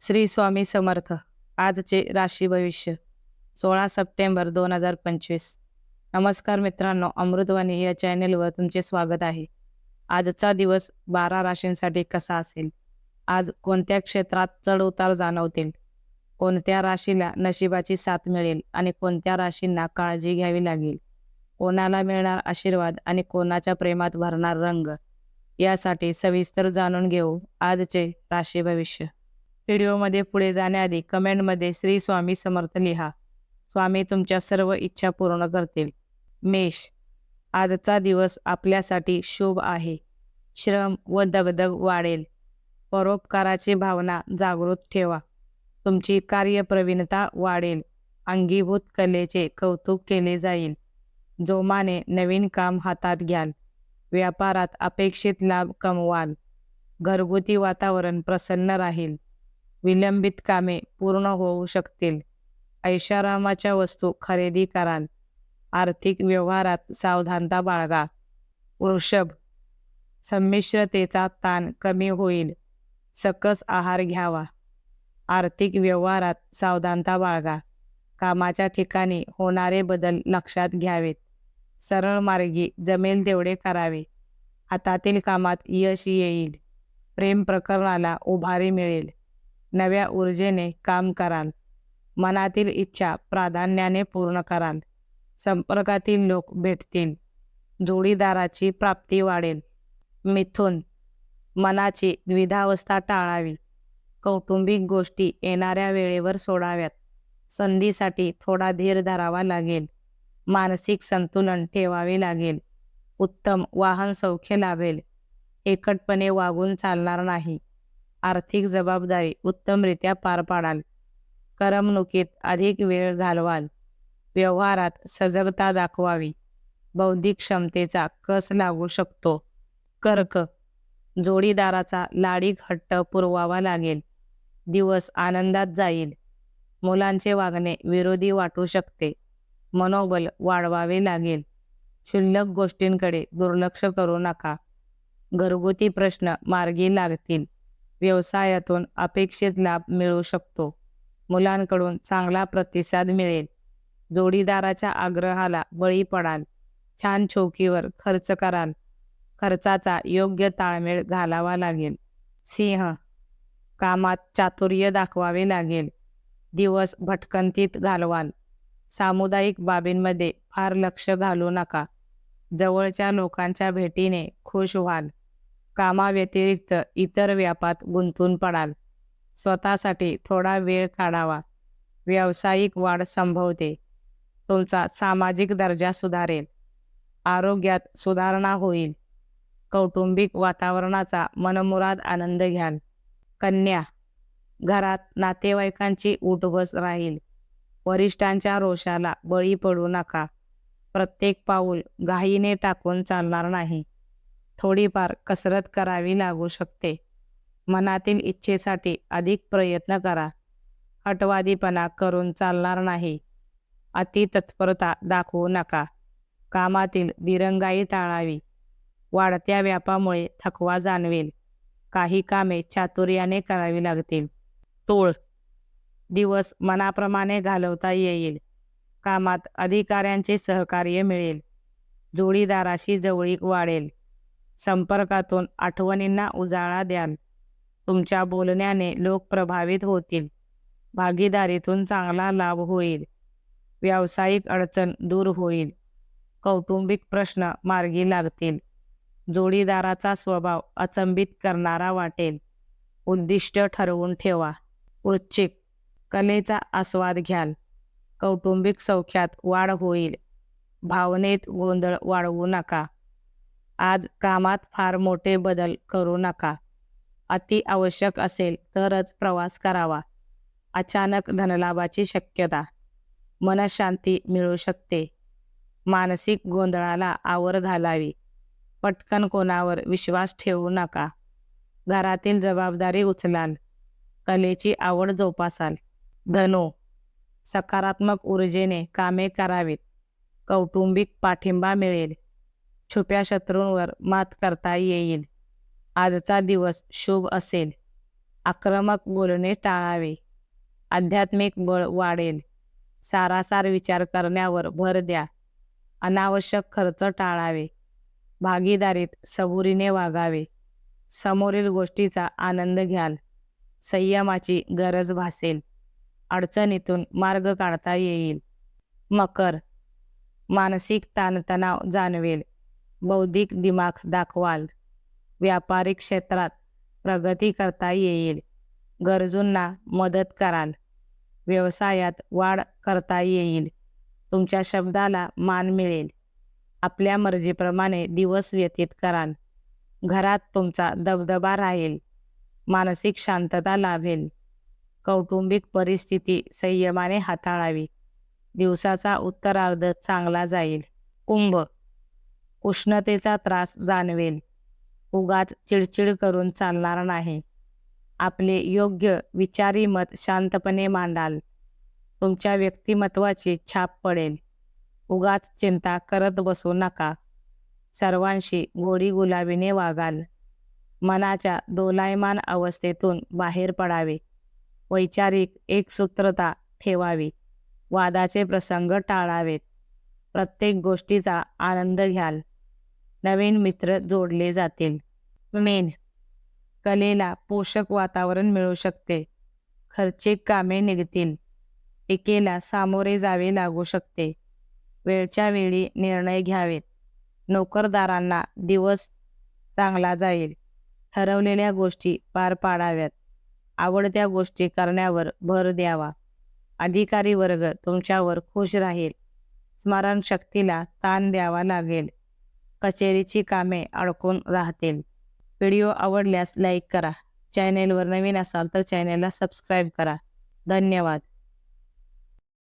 श्री स्वामी समर्थ. आजचे राशी भविष्य सोळा सप्टेंबर दोन हजार पंचवीस. नमस्कार मित्रांनो अमृतवाणी या चॅनेलवर तुमचे स्वागत आहे. आजचा दिवस बारा राशींसाठी कसा असेल? आज कोणत्या क्षेत्रात चढ उतार जाणवतील? कोणत्या राशीला नशिबाची साथ मिळेल आणि कोणत्या राशींना काळजी घ्यावी लागेल? कोणाला मिळणार आशीर्वाद आणि कोणाच्या प्रेमात भरणार रंग? यासाठी सविस्तर जाणून घेऊ आजचे राशी भविष्य. व्हिडिओमध्ये पुढे जाण्याआधी कमेंटमध्ये श्री स्वामी समर्थ लिहा. स्वामी तुमच्या सर्व इच्छा पूर्ण करतील. मेष आजचा दिवस आपल्यासाठी शुभ आहे. श्रम व दगदग वाढेल. परोपकाराची भावना जागृत ठेवा. तुमची कार्यप्रवीणता वाढेल. अंगीभूत कलेचे कौतुक केले जाईल. जोमाने नवीन काम हातात घ्याल. व्यापारात अपेक्षित लाभ कमवाल. घरगुती वातावरण प्रसन्न राहील. विलंबित कामे पूर्ण होऊ शकतील. ऐशारामाच्या वस्तू खरेदी कराल. आर्थिक व्यवहारात सावधानता बाळगा. वृषभ. संमिश्रतेचा ताण कमी होईल. सकस आहार घ्यावा. आर्थिक व्यवहारात सावधानता बाळगा. कामाच्या ठिकाणी होणारे बदल लक्षात घ्यावेत. सरळ मार्गी जमेल तेवढे करावे. हातातील कामात यश येईल. प्रेम प्रकरणाला उभारी मिळेल. नव्या ऊर्जेने काम कराल मनातील इच्छा प्राधान्याने पूर्ण कराल संपर्कातील लोक भेटतील. जोडीदाराची प्राप्ती वाढेल. मिथुन मनाची द्विधावस्था टाळावी. कौटुंबिक गोष्टी येणाऱ्या वेळेवर सोडाव्यात. संधीसाठी थोडा धीर धरावा लागेल. मानसिक संतुलन ठेवावे लागेल. उत्तम वाहन सौख्य लाभेल. एकटपणे वागून चालणार नाही. आर्थिक जबाबदारी उत्तमरित्या पार पाडाल. करमणुकीत अधिक वेळ घालवाल. व्यवहारात सजगता दाखवावी. बौद्धिक क्षमतेचा कस लागू शकतो? कर्क. जोडीदाराचा लाडीक हट्ट पुरवावा लागेल. दिवस आनंदात जाईल. मुलांचे वागणे विरोधी वाटू शकते. मनोबल वाढवावे लागेल. क्षुल्लक गोष्टींकडे दुर्लक्ष करू नका. घरगुती प्रश्न मार्गी लागतील. व्यवसायातून अपेक्षित लाभ मिळू शकतो. मुलांकडून चांगला प्रतिसाद मिळेल. जोडीदाराच्या आग्रहाला बळी पडाल. छान चौकीवर खर्च कराल. खर्चाचा योग्य ताळमेळ घालावा लागेल. सिंह कामात चातुर्य दाखवावे लागेल. दिवस भटकंतीत घालवाल. सामुदायिक बाबींमध्ये फार लक्ष घालू नका. जवळच्या लोकांच्या भेटीने खुश व्हाल. कामाव्यतिरिक्त इतर व्यापात गुंतून पडाल. स्वतःसाठी थोडा वेळ काढावा. व्यावसायिक वाढ संभवते. तुमचा सामाजिक दर्जा सुधारेल. आरोग्यात सुधारणा होईल. कौटुंबिक वातावरणाचा मनमुराद आनंद घ्याल. कन्या घरात नातेवाईकांची उठबस राहील. वरिष्ठांच्या रोषाला बळी पडू नका. प्रत्येक पाऊल घाईने टाकून चालणार नाही. थोडीफार कसरत करावी लागू शकते. मनातील इच्छेसाठी अधिक प्रयत्न करा. हटवादीपणा करून चालणार नाही. अति तत्परता दाखवू नका. कामातील दिरंगाई टाळावी. वाढत्या व्यापामुळे थकवा जाणवेल. काही कामे चातुर्याने करावी लागतील. तोळ. दिवस मनाप्रमाणे घालवता येईल. कामात अधिकाऱ्यांचे सहकार्य मिळेल. जोडीदाराशी जवळीक वाढेल. संपर्कातून आठवणींना उजाळा द्याल. तुमच्या बोलण्याने लोक प्रभावित होतील. भागीदारीतून चांगला लाभ होईल. व्यावसायिक अडचण दूर होईल. कौटुंबिक प्रश्न मार्गी लागतील. जोडीदाराचा स्वभाव अचंबित करणारा वाटेल. उद्दिष्ट ठरवून ठेवा. वृश्चिक कलेचा आस्वाद घ्याल. कौटुंबिक सौख्यात वाढ होईल. भावनेत गोंधळ वाढवू नका. आज कामात फार मोठे बदल करू नका. अति आवश्यक असेल तरच प्रवास करावा. अचानक धनलाभाची शक्यता. मनशांती मिळू शकते. मानसिक गोंधळाला आवर घालावी. पटकन कोणावर विश्वास ठेवू नका. घरातील जबाबदारी उचलाल. कलेची आवड जोपासाल. धनो. सकारात्मक ऊर्जेने कामे करावीत. कौटुंबिक पाठिंबा मिळेल. छुप्या शत्रूंवर मात करता येईल. आजचा दिवस शुभ असेल. आक्रमक बोलणे टाळावे. आध्यात्मिक बळ वाढेल. सारासार विचार करण्यावर भर द्या. अनावश्यक खर्च टाळावे. भागीदारीत सबुरीने वागावे. समोरील गोष्टीचा आनंद घ्याल. संयमाची गरज भासेल. अडचणीतून मार्ग काढता येईल. मकर. मानसिक ताणतणाव जाणवेल. बौद्धिक दिमाग दाखवाल. व्यापारिक क्षेत्रात प्रगती करता येईल. गरजूंना मदत कराल. व्यवसायात वाढ करता येईल. तुमच्या शब्दाला मान मिळेल. आपल्या मर्जीप्रमाणे दिवस व्यतीत कराल. घरात तुमचा दबदबा राहील. मानसिक शांतता लाभेल. कौटुंबिक परिस्थिती संयमाने हाताळावी. दिवसाचा उत्तरार्ध चांगला जाईल. कुंभ उष्णतेचा त्रास जाणवेल. उगाच चिडचिड करून चालणार नाही. आपले योग्य विचारी मत शांतपणे मांडाल. तुमच्या व्यक्तिमत्वाची छाप पडेल. उगाच चिंता करत बसू नका. सर्वांशी गोडी गुलाबीने वागाल. मनाच्या दोलायमान अवस्थेतून बाहेर पडावे. वैचारिक एकसूत्रता ठेवावी. वादाचे प्रसंग टाळावेत. प्रत्येक गोष्टीचा आनंद घ्याल. नवीन मित्र जोडले जातील. मेन कलेला पोषक वातावरण मिळू शकते. खर्चिक कामे निघतील. टीकेला सामोरे जावे लागू शकते. वेळच्या वेळी निर्णय घ्यावेत. नोकरदारांना दिवस चांगला जाईल. ठरवलेल्या गोष्टी पार पाडाव्यात. आवडत्या गोष्टी करण्यावर भर द्यावा. अधिकारी वर्ग तुमच्यावर खुश राहील. स्मरणशक्तीला ताण द्यावा लागेल. कचेरीची कामे अडकून राहतील. व्हिडिओ आवडल्यास लाईक करा. चॅनेलवर नवीन असाल तर चॅनेलला सबस्क्राईब करा. धन्यवाद.